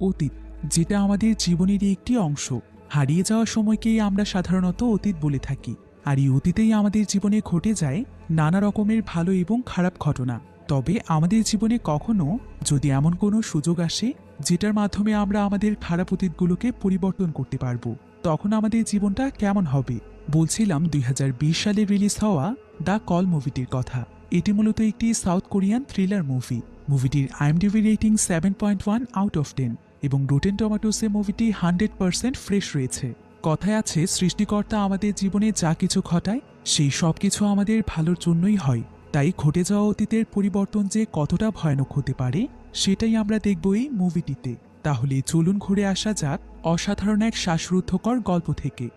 অতীত, যেটা আমাদের জীবনেরই একটি অংশ। হারিয়ে যাওয়ার সময়কেই আমরা সাধারণত অতীত বলে থাকি। আর এই অতীতেই আমাদের জীবনে ঘটে যায় নানা রকমের ভালো এবং খারাপ ঘটনা। তবে আমাদের জীবনে কখনো যদি এমন কোনো সুযোগ আসে, যেটার মাধ্যমে আমরা আমাদের খারাপ অতীতগুলোকে পরিবর্তন করতে পারব, তখন আমাদের জীবনটা কেমন হবে? বলছিলাম দুই হাজার বিশ সালে রিলিজ হওয়া দ্য কল মুভিটির কথা। এটি মূলত একটি south Korean thriller movie. মুভিটির IMDb rating seven point one out of ten. এবং রোটেন টমেটোসে মুভিটি হান্ড্রেড পার্সেন্ট ফ্রেশ রয়েছে। কথায় আছে, সৃষ্টিকর্তা আমাদের জীবনে যা কিছু ঘটায়, সেই সব কিছু আমাদের ভালোর জন্যই হয়। তাই ঘটে যাওয়া অতীতের পরিবর্তন যে কতটা ভয়ানক হতে পারে, সেটাই আমরা দেখব এই মুভিটিতে। তাহলে চলুন ঘুরে আসা যাক অসাধারণ এক শ্বাসরুদ্ধকর গল্প থেকে।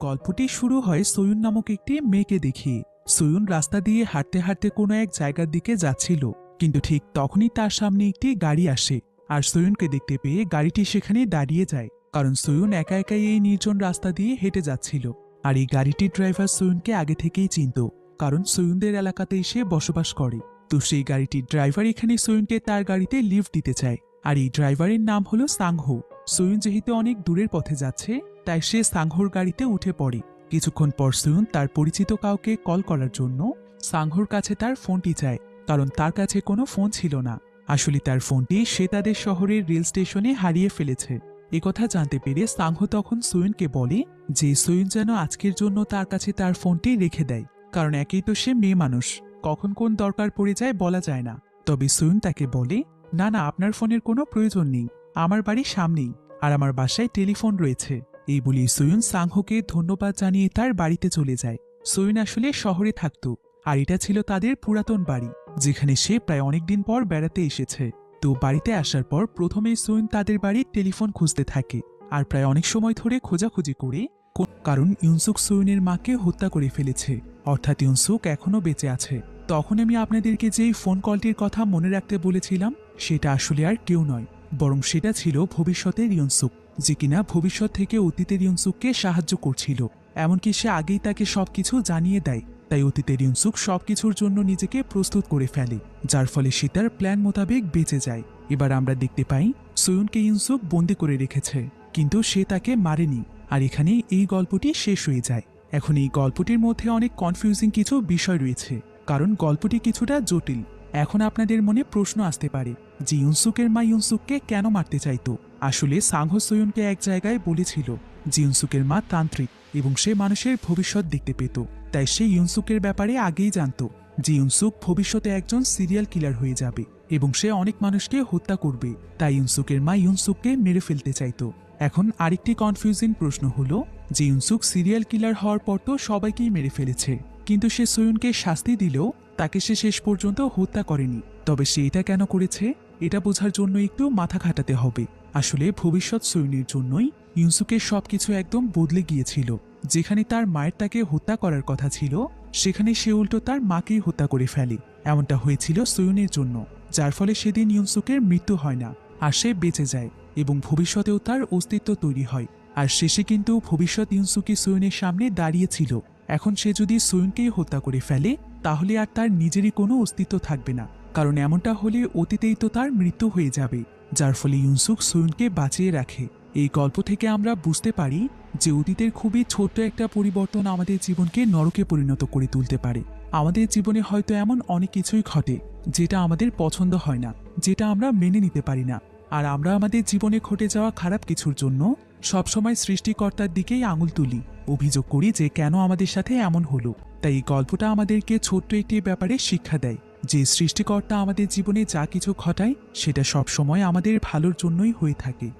গল্পটি শুরু হয় সয়ুন নামক একটি মেয়েকে দেখিয়ে। সয়ুন রাস্তা দিয়ে হাঁটতে হাঁটতে কোনো এক জায়গার দিকে যাচ্ছিল, কিন্তু ঠিক তখনই তার সামনে একটি গাড়ি আসে আর সয়ুনকে দেখতে পেয়ে গাড়িটি সেখানে দাঁড়িয়ে যায়, কারণ সয়ুন একা একাই এই নির্জন রাস্তা দিয়ে হেঁটে যাচ্ছিল। আর এই গাড়িটির ড্রাইভার সয়ুনকে আগে থেকেই চিনত, কারণ সয়ুনদের এলাকাতে এসে বসবাস করে। তো সেই গাড়িটির ড্রাইভার এখানে সয়ুনকে তার গাড়িতে লিফট দিতে চায়, আর এই ড্রাইভারের নাম হলো সাংহো। সয়ুন যেহেতু অনেক দূরের পথে যাচ্ছে, তাই সে সাংহোর গাড়িতে উঠে পড়ে। কিছুক্ষণ পর সয়ুন তার পরিচিত কাউকে কল করার জন্য সাংহোর কাছে তার ফোনটি চায়, কারণ তার কাছে কোনো ফোন ছিল না। আসলে তার ফোনটি সে তাদের শহরের রেল স্টেশনে হারিয়ে ফেলেছে। একথা জানতে পেরে সাংহো তখন সয়ুনকে বলে যে সয়ুন যেন আজকের জন্য তার কাছে তার ফোনটি রেখে দেয়, কারণ একেই তো সে মেয়ে মানুষ, কখন কোন দরকার পড়ে যায় বলা যায় না। তবে সয়ুন তাকে বলে, না না, আপনার ফোনের কোনো প্রয়োজন নেই, আমার বাড়ির সামনেই, আর আমার বাসায় টেলিফোন রয়েছে। এই বলি সয়ুন সাংহোকে ধন্যবাদ জানিয়ে তার বাড়িতে চলে যায়। সয়ুন আসলে শহরে থাকত, আর এটা ছিল তাদের পুরাতন বাড়ি, যেখানে সে প্রায় অনেকদিন পর বেড়াতে এসেছে। তো বাড়িতে আসার পর প্রথমেই সয়ুন তাদের বাড়ির টেলিফোন খুঁজতে থাকে, আর প্রায় অনেক সময় ধরে খোঁজাখুঁজি করে কারণ ইউনসুক সয়ুনের মাকে হত্যা করে ফেলেছে, অর্থাৎ ইউনসুক এখনও বেঁচে আছে। তখন আমি আপনাদেরকে যেই ফোন কলটির কথা মনে রাখতে বলেছিলাম, সেটা আসলে আর কেউ নয়, বরং সেটা ছিল ভবিষ্যতের ইউনসুক। যে কিনা ভবিষ্যৎ থেকে অতীতের ইউনসুককে সাহায্য করছিল। এমনকি সে আগেই তাকে সবকিছু জানিয়ে দেয়। তাই অতীতের ইউনসুক সবকিছুর জন্য নিজেকে প্রস্তুত করে ফেলে, যার ফলে সে তার প্ল্যান মোতাবেক বেঁচে যায়। এবার আমরা দেখতে পাই, সয়ুনকে ইউনসুক বন্দি করে রেখেছে, কিন্তু সে তাকে মারেনি। আর এখানে এই গল্পটি শেষ হয়ে যায়। এখন এই গল্পটির মধ্যে অনেক কনফিউজিং কিছু বিষয় রয়েছে, কারণ গল্পটি কিছুটা জটিল। এখন আপনাদের মনে প্রশ্ন আসতে পারে, যে ইউনসুকের মা ইউনসুককে কেন মারতে চাইতো? আসলে সাংহ সয়ুনকে এক জায়গায় বলেছিল যে ইউনসুকের মা তান্ত্রিক এবং সে মানুষের ভবিষ্যৎ দেখতে পেত। তাই সে ইউনসুকের ব্যাপারে আগেই জানতো যে ইউনসুক ভবিষ্যতে একজন সিরিয়াল কিলার হয়ে যাবে এবং সে অনেক মানুষকে হত্যা করবে। তাই ইউনসুকের মা ইউনসুককে মেরে ফেলতে চাইতো। এখন আরেকটি কনফিউজিং প্রশ্ন হলো যে ইউনসুক সিরিয়াল কিলার হওয়ার পর তো সবাইকেই মেরে ফেলেছে। কিন্তু সে সয়ুনকে শাস্তি দিলেও তাকে সে শেষ পর্যন্ত হত্যা করেনি। তবে সে এটা কেন করেছে? এটা বোঝার জন্য একটু মাথা খাটাতে হবে। আসলে ভবিষ্যৎ সৈন্যের জন্যই ইউসুকের সবকিছু একদম বদলে গিয়েছিল। যেখানে তার মায়ের তাকে হত্যা করার কথা ছিল, সেখানে সে উল্টো তার মাকেই হত্যা করে ফেলে। এমনটা হয়েছিল সয়ুনের জন্য, যার ফলে সেদিন ইউনসুকের মৃত্যু হয় না, আর সে বেঁচে যায় এবং ভবিষ্যতেও তার অস্তিত্ব তৈরি হয়। আর শেষে কিন্তু ভবিষ্যৎ ইউনসুকি সয়ুনের সামনে দাঁড়িয়েছিল। এখন সে যদি সয়ুনকেই হত্যা করে ফেলে, তাহলে আর তার নিজেরই কোনো অস্তিত্ব থাকবে না। কারণ এমনটা হলে অতীতেই তো তার মৃত্যু হয়ে যাবে, যার ফলে ইউনসুক সয়ুনকে বাঁচিয়ে রাখে। এই গল্প থেকে আমরা বুঝতে পারি যে অতীতের খুবই ছোট্ট একটা পরিবর্তন আমাদের জীবনকে নরকে পরিণত করে তুলতে পারে। আমাদের জীবনে হয়তো এমন অনেক কিছুই ঘটে যেটা আমাদের পছন্দ হয় না, যেটা আমরা মেনে নিতে পারি না। আর আমরা আমাদের জীবনে ঘটে যাওয়া খারাপ কিছুর জন্য সবসময় সৃষ্টিকর্তার দিকেই আঙুল তুলি, অভিযোগ করি যে কেন আমাদের সাথে এমন হলো। তাই এই গল্পটা আমাদেরকে ছোট্ট একটি ব্যাপারে শিক্ষা দেয়। যে সৃষ্টিকর্তা আমাদের জীবনে যা কিছু ঘটায় সেটা সবসময় আমাদের ভালোর জন্যই হয়ে থাকে।